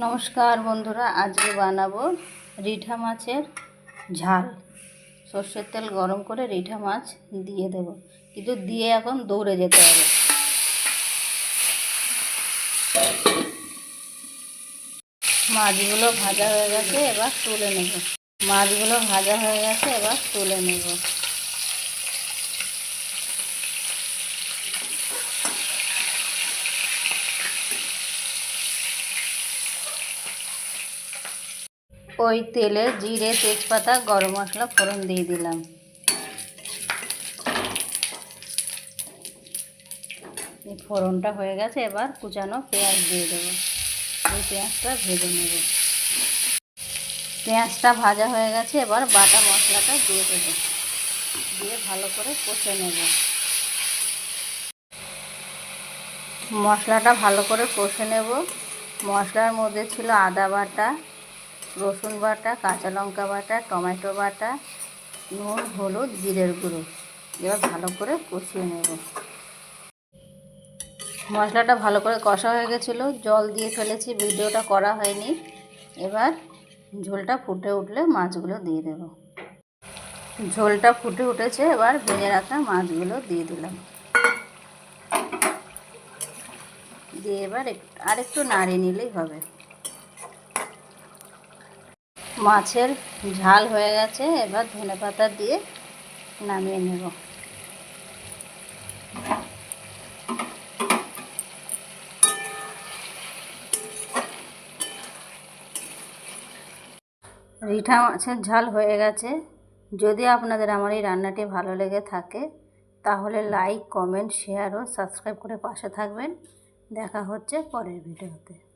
নমস্কার বন্ধুরা, আজকে বানাবো রিঠা মাছের ঝাল। সর্ষের তেল গরম করে রিঠা মাছ দিয়ে দেব। কিন্তু দিয়ে এখন দৌড়ে যেতে হবে। মাছগুলো ভাজা হয়ে গেছে, এবার তুলে নেব। মাছগুলো ভাজা হয়ে গেছে, এবার তুলে নেব। ওই তেলে জিরে, তেজপাতা, গরম মশলা ফোড়ন দিয়ে দিলাম। এই ফোড়নটা হয়ে গেছে, এবার কুচানো পেঁয়াজ দিয়ে দেবো। এই পেঁয়াজটা ভেজে নেব। পেঁয়াজটা ভাজা হয়ে গেছে, এবার বাটা মশলাটা দিয়ে দেবো। দিয়ে ভালো করে কষে নেব। মশলাটা ভালো করে কষে নেব। মশলার মধ্যে ছিল আদা বাটা রসুন বাটা, কাঁচা লঙ্কা বাটা, টমেটো বাটা, নুন, হলুদ, জিরের গুঁড়ো। এবার ভালো করে কষিয়ে নেব। মশলাটা ভালো করে কষা হয়ে গেছিল। জল দিয়ে ফেলেছি, ভিডিওটা করা হয়নি। এবার ঝোলটা ফুটে উঠলে মাছগুলো দিয়ে দেব। ঝোলটা ফুটে উঠেছে, এবার ভেজে রাখা মাছগুলো দিয়ে দিলাম। দিয়ে এবার আরেকটু নাড়িয়ে নিলেই হবে। মাছের ঝাল হয়ে গেছে, এবার ধনে পাতা দিয়ে নামিয়ে নেব। রিঠা মাছের ঝাল হয়ে গেছে। যদি আপনাদের আমার এই রান্নাটি ভালো লেগে থাকে, তাহলে লাইক কমেন্ট শেয়ার ও সাবস্ক্রাইব করে পাশে থাকবেন। দেখা হচ্ছে পরের ভিডিওতে।